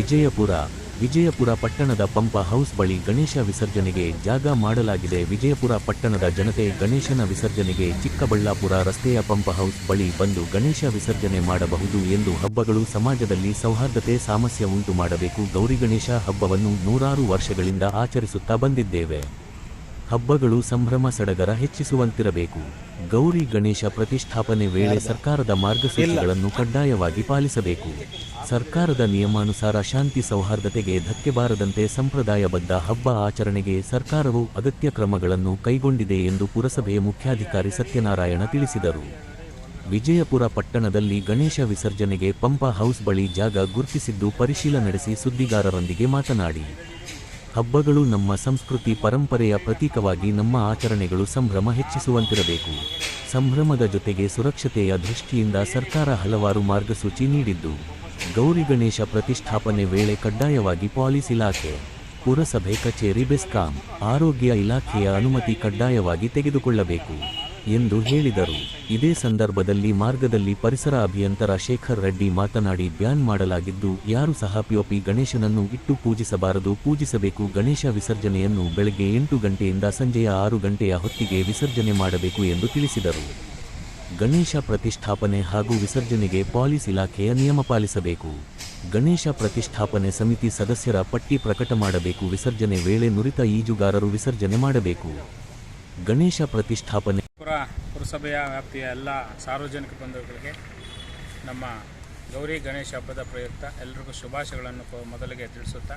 ವಿಜಯಪುರ ವಿಜಯಪುರ ಪಟ್ಟಣದ ಪಂಪ ಹೌಸ್ ಬಳಿ ಗಣೇಶ ವಿಸರ್ಜನೆಗೆ ಜಾಗ ಮಾಡಲಾಗಿದೆ. ವಿಜಯಪುರ ಪಟ್ಟಣದ ಜನತೆ ಗಣೇಶನ ವಿಸರ್ಜನೆಗೆ ಚಿಕ್ಕಬಳ್ಳಾಪುರ ರಸ್ತೆಯ ಪಂಪ ಹೌಸ್ ಬಳಿ ಬಂದು ಗಣೇಶ ವಿಸರ್ಜನೆ ಮಾಡಬಹುದು ಎಂದು ಹಬ್ಬಗಳು ಸಮಾಜದಲ್ಲಿ ಸೌಹಾರ್ದತೆ, ಸಾಮಸ್ಯ ಉಂಟು ಮಾಡಬೇಕು. ಗೌರಿ ಗಣೇಶ ಹಬ್ಬವನ್ನು ನೂರಾರು ವರ್ಷಗಳಿಂದ ಆಚರಿಸುತ್ತಾ ಬಂದಿದ್ದೇವೆ. ಹಬ್ಬಗಳು ಸಂಭ್ರಮ ಸಡಗರ ಹೆಚ್ಚಿಸುವಂತಿರಬೇಕು. ಗೌರಿ ಗಣೇಶ ಪ್ರತಿಷ್ಠಾಪನೆ ವೇಳೆ ಸರ್ಕಾರದ ಮಾರ್ಗಸೂಚಿಗಳನ್ನು ಕಡ್ಡಾಯವಾಗಿ ಪಾಲಿಸಬೇಕು. ಸರ್ಕಾರದ ನಿಯಮಾನುಸಾರ ಶಾಂತಿ ಸೌಹಾರ್ದತೆಗೆ ಧಕ್ಕೆ ಬಾರದಂತೆ ಸಂಪ್ರದಾಯಬದ್ಧ ಹಬ್ಬ ಆಚರಣೆಗೆ ಸರ್ಕಾರವು ಅಗತ್ಯ ಕ್ರಮಗಳನ್ನು ಕೈಗೊಂಡಿದೆ ಎಂದು ಪುರಸಭೆಯ ಮುಖ್ಯಾಧಿಕಾರಿ ಸತ್ಯನಾರಾಯಣ ತಿಳಿಸಿದರು. ವಿಜಯಪುರ ಪಟ್ಟಣದಲ್ಲಿ ಗಣೇಶ ವಿಸರ್ಜನೆಗೆ ಪಂಪ ಹೌಸ್ ಬಳಿ ಜಾಗ ಗುರುತಿಸಿದ್ದು ಪರಿಶೀಲನೆ ನಡೆಸಿ ಸುದ್ದಿಗಾರರೊಂದಿಗೆ ಮಾತನಾಡಿ. ಹಬ್ಬಗಳು ನಮ್ಮ ಸಂಸ್ಕೃತಿ ಪರಂಪರೆಯ ಪ್ರತೀಕವಾಗಿ ನಮ್ಮ ಆಚರಣೆಗಳು ಸಂಭ್ರಮ ಹೆಚ್ಚಿಸುವಂತಿರಬೇಕು. ಸಂಭ್ರಮದ ಜೊತೆಗೆ ಸುರಕ್ಷತೆಯ ದೃಷ್ಟಿಯಿಂದ ಸರ್ಕಾರ ಹಲವಾರು ಮಾರ್ಗಸೂಚಿ ನೀಡಿದ್ದು. ಗೌರಿ ಗಣೇಶ ಪ್ರತಿಷ್ಠಾಪನೆ ವೇಳೆ ಕಡ್ಡಾಯವಾಗಿ ಪಾಲಿಸ್ ಇಲಾಖೆ, ಪುರಸಭೆ ಕಚೇರಿ ಬೆಸ್ಕಾಂ, ಆರೋಗ್ಯ ಇಲಾಖೆಯ ಅನುಮತಿ ಕಡ್ಡಾಯವಾಗಿ ತೆಗೆದುಕೊಳ್ಳಬೇಕು. ಎಂದು ಹೇಳಿದರು. ಇದೇ ಸಂದರ್ಭದಲ್ಲಿ ಮಾರ್ಗದಲ್ಲಿ ಪರಿಸರ ಅಭಿಯಂತರ ಶೇಖರ್ ರೆಡ್ಡಿ ಮಾತನಾಡಿ, ಬ್ಯಾನ್ ಮಾಡಲಾಗಿದ್ದು, ಯಾರು ಸಹ ಪಿಒಪಿ ಗಣೇಶನನ್ನು ಇಟ್ಟು ಪೂಜಿಸಬಾರದು. ಪೂಜಿಸಬೇಕು. ಗಣೇಶ ವಿಸರ್ಜನೆಯನ್ನು ಬೆಳಗ್ಗೆ ಎಂಟು ಗಂಟೆಯಿಂದ ಸಂಜೆಯ ಆರು ಗಂಟೆಯ ಹೊತ್ತಿಗೆ ವಿಸರ್ಜನೆ ಮಾಡಬೇಕು ಎಂದು ತಿಳಿಸಿದರು. ಗಣೇಶ ಪ್ರತಿಷ್ಠಾಪನೆ ಹಾಗೂ ವಿಸರ್ಜನೆಗೆ ಪಾಲಿಸ್ ಇಲಾಖೆಯ ನಿಯಮ ಪಾಲಿಸಬೇಕು. ಗಣೇಶ ಪ್ರತಿಷ್ಠಾಪನೆ ಸಮಿತಿ ಸದಸ್ಯರ ಪಟ್ಟಿ ಪ್ರಕಟ ಮಾಡಬೇಕು. ವಿಸರ್ಜನೆ ವೇಳೆ ನುರಿತ ಈಜುಗಾರರು ವಿಸರ್ಜನೆ ಮಾಡಬೇಕು. ಗಣೇಶ ಪ್ರತಿಷ್ಠಾಪನೆ. ಪುರ ಪುರಸಭೆಯ ವ್ಯಾಪ್ತಿಯ ಎಲ್ಲ ಸಾರ್ವಜನಿಕ ಬಂಧುಗಳಿಗೆ ನಮ್ಮ ಗೌರಿ ಗಣೇಶ ಹಬ್ಬದ ಪ್ರಯುಕ್ತ ಎಲ್ಲರಿಗೂ ಶುಭಾಶಯಗಳನ್ನು ಮೊದಲಿಗೆ ತಿಳಿಸುತ್ತಾ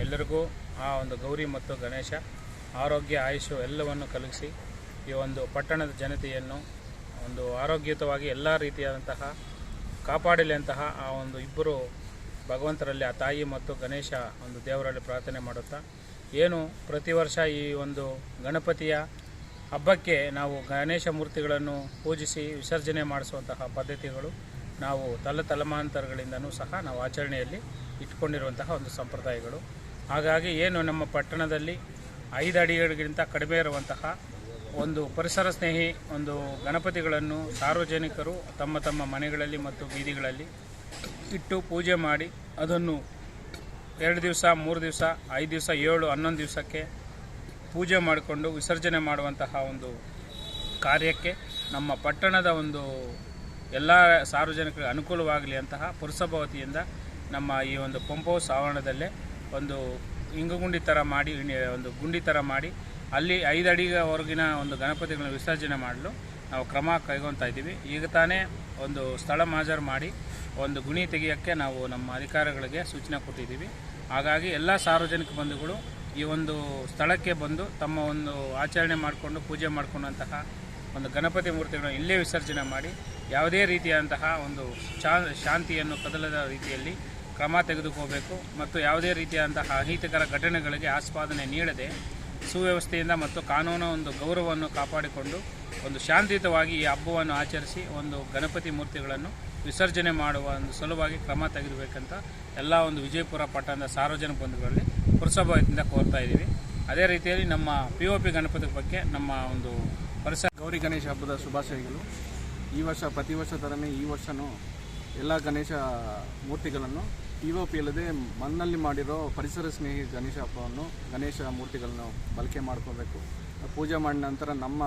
ಎಲ್ಲರಿಗೂ ಆ ಒಂದು ಗೌರಿ ಮತ್ತು ಗಣೇಶ ಆರೋಗ್ಯ ಆಯುಷು ಎಲ್ಲವನ್ನು ಕಲಗಿಸಿ ಈ ಒಂದು ಪಟ್ಟಣದ ಜನತೆಯನ್ನು ಒಂದು ಆರೋಗ್ಯಯುತವಾಗಿ ಎಲ್ಲ ರೀತಿಯಾದಂತಹ ಕಾಪಾಡಲಿ ಅಂತಹ ಆ ಒಂದು ಇಬ್ಬರು ಭಗವಂತರಲ್ಲಿ ಆ ತಾಯಿ ಮತ್ತು ಗಣೇಶ ಒಂದು ದೇವರಲ್ಲಿ ಪ್ರಾರ್ಥನೆ ಮಾಡುತ್ತಾ, ಏನು ಪ್ರತಿ ವರ್ಷ ಈ ಒಂದು ಗಣಪತಿಯ ಹಬ್ಬಕ್ಕೆ ನಾವು ಗಣೇಶ ಮೂರ್ತಿಗಳನ್ನು ಪೂಜಿಸಿ ವಿಸರ್ಜನೆ ಮಾಡಿಸುವಂತಹ ಪದ್ಧತಿಗಳು ನಾವು ತಲೆ ತಲೆಮಾಂತರಗಳಿಂದನೂ ಸಹ ನಾವು ಆಚರಣೆಯಲ್ಲಿ ಇಟ್ಕೊಂಡಿರುವಂತಹ ಒಂದು ಸಂಪ್ರದಾಯಗಳು. ಹಾಗಾಗಿ ಏನು ನಮ್ಮ ಪಟ್ಟಣದಲ್ಲಿ ಐದು ಅಡಿಗಳಿಗಿಂತ ಕಡಿಮೆ ಇರುವಂತಹ ಒಂದು ಪರಿಸರ ಸ್ನೇಹಿ ಒಂದು ಗಣಪತಿಗಳನ್ನು ಸಾರ್ವಜನಿಕರು ತಮ್ಮ ತಮ್ಮ ಮನೆಗಳಲ್ಲಿ ಮತ್ತು ಬೀದಿಗಳಲ್ಲಿ ಇಟ್ಟು ಪೂಜೆ ಮಾಡಿ ಅದನ್ನು ಎರಡು ದಿವಸ, ಮೂರು ದಿವಸ, ಐದು ದಿವಸ, ಏಳು, ಹನ್ನೊಂದು ದಿವಸಕ್ಕೆ ಪೂಜೆ ಮಾಡಿಕೊಂಡು ವಿಸರ್ಜನೆ ಮಾಡುವಂತಹ ಒಂದು ಕಾರ್ಯಕ್ಕೆ ನಮ್ಮ ಪಟ್ಟಣದ ಒಂದು ಎಲ್ಲ ಸಾರ್ವಜನಿಕರಿಗೆ ಅನುಕೂಲವಾಗಲಿ ಅಂತಹ ಪುರಸಭಾ ವತಿಯಿಂದ ನಮ್ಮ ಈ ಒಂದು ಪಂಪ್ ಹೌಸ್ ಆವರಣದಲ್ಲೇ ಒಂದು ಇಂಗುಗುಂಡಿ ಥರ ಮಾಡಿ ಒಂದು ಗುಂಡಿ ಥರ ಮಾಡಿ ಅಲ್ಲಿ ಐದು ಅಡಿಗೆವರೆಗಿನ ಒಂದು ಗಣಪತಿಗಳನ್ನು ವಿಸರ್ಜನೆ ಮಾಡಲು ನಾವು ಕ್ರಮ ಕೈಗೊಳ್ತಾ ಇದ್ದೀವಿ. ಈಗ ತಾನೇ ಒಂದು ಸ್ಥಳ ಮಾಜರು ಮಾಡಿ ಒಂದು ಗುಣಿ ತೆಗೆಯೋಕ್ಕೆ ನಾವು ನಮ್ಮ ಅಧಿಕಾರಿಗಳಿಗೆ ಸೂಚನೆ ಕೊಟ್ಟಿದ್ದೀವಿ. ಹಾಗಾಗಿ ಎಲ್ಲ ಸಾರ್ವಜನಿಕ ಬಂಧುಗಳು ಈ ಒಂದು ಸ್ಥಳಕ್ಕೆ ಬಂದು ತಮ್ಮ ಒಂದು ಆಚರಣೆ ಮಾಡಿಕೊಂಡು ಪೂಜೆ ಮಾಡಿಕೊಂಡಂತಹ ಒಂದು ಗಣಪತಿ ಮೂರ್ತಿಗಳನ್ನು ಇಲ್ಲೇ ವಿಸರ್ಜನೆ ಮಾಡಿ ಯಾವುದೇ ರೀತಿಯಾದಂತಹ ಒಂದು ಶಾಂತಿಯನ್ನು ಕದಲದ ರೀತಿಯಲ್ಲಿ ಕ್ರಮ ತೆಗೆದುಕೋಬೇಕು ಮತ್ತು ಯಾವುದೇ ರೀತಿಯಾದಂತಹ ಅಹಿತಕರ ಘಟನೆಗಳಿಗೆ ಆಸ್ಪಾದನೆ ನೀಡದೆ ಸುವ್ಯವಸ್ಥೆಯಿಂದ ಮತ್ತು ಕಾನೂನು ಒಂದು ಗೌರವವನ್ನು ಕಾಪಾಡಿಕೊಂಡು ಒಂದು ಶಾಂತಿಯುತವಾಗಿ ಈ ಹಬ್ಬವನ್ನು ಆಚರಿಸಿ ಒಂದು ಗಣಪತಿ ಮೂರ್ತಿಗಳನ್ನು ವಿಸರ್ಜನೆ ಮಾಡುವ ಒಂದು ಸಲುವಾಗಿ ಕ್ರಮ ತೆಗೆದುಬೇಕಂತ ಎಲ್ಲ ಒಂದು ವಿಜಯಪುರ ಪಟ್ಟಣದ ಸಾರ್ವಜನಿಕ ಬಂಧುಗಳಲ್ಲಿ ಪುರಸಭಾ ವತಿಯಿಂದ ಕೋರ್ತಾ ಇದ್ದೀವಿ. ಅದೇ ರೀತಿಯಲ್ಲಿ ನಮ್ಮ ಪಿ ಒ ಪಿ ಗಣಪತಿ ಬಗ್ಗೆ ನಮ್ಮ ಒಂದು ಪರಿಸರ ಗೌರಿ ಗಣೇಶ ಹಬ್ಬದ ಶುಭಾಶಯಗಳು. ಈ ವರ್ಷ ಪ್ರತಿ ವರ್ಷ ಥರನೇ ಈ ವರ್ಷವೂ ಎಲ್ಲ ಗಣೇಶ ಮೂರ್ತಿಗಳನ್ನು ಪಿ ಒ ಪಿ ಅಲ್ಲದೆ ಮಣ್ಣಲ್ಲಿ ಮಾಡಿರೋ ಪರಿಸರ ಸ್ನೇಹಿ ಗಣೇಶ ಹಬ್ಬವನ್ನು ಗಣೇಶ ಮೂರ್ತಿಗಳನ್ನು ಬಳಕೆ ಮಾಡ್ಕೋಬೇಕು. ಪೂಜೆ ಮಾಡಿದ ನಂತರ ನಮ್ಮ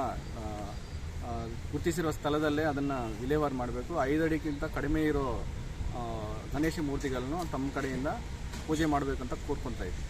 ಗುರುತಿಸಿರೋ ಸ್ಥಳದಲ್ಲೇ ಅದನ್ನು ವಿಲೇವಾರಿ ಮಾಡಬೇಕು. ಐದಡಿಗಿಂತ ಕಡಿಮೆ ಇರೋ ಗಣೇಶ ಮೂರ್ತಿಗಳನ್ನು ತಮ್ಮ ಕಡೆಯಿಂದ ಪೂಜೆ ಮಾಡಬೇಕಂತ ಕೋರ್ಕೊತಾ ಇದ್ದೀವಿ.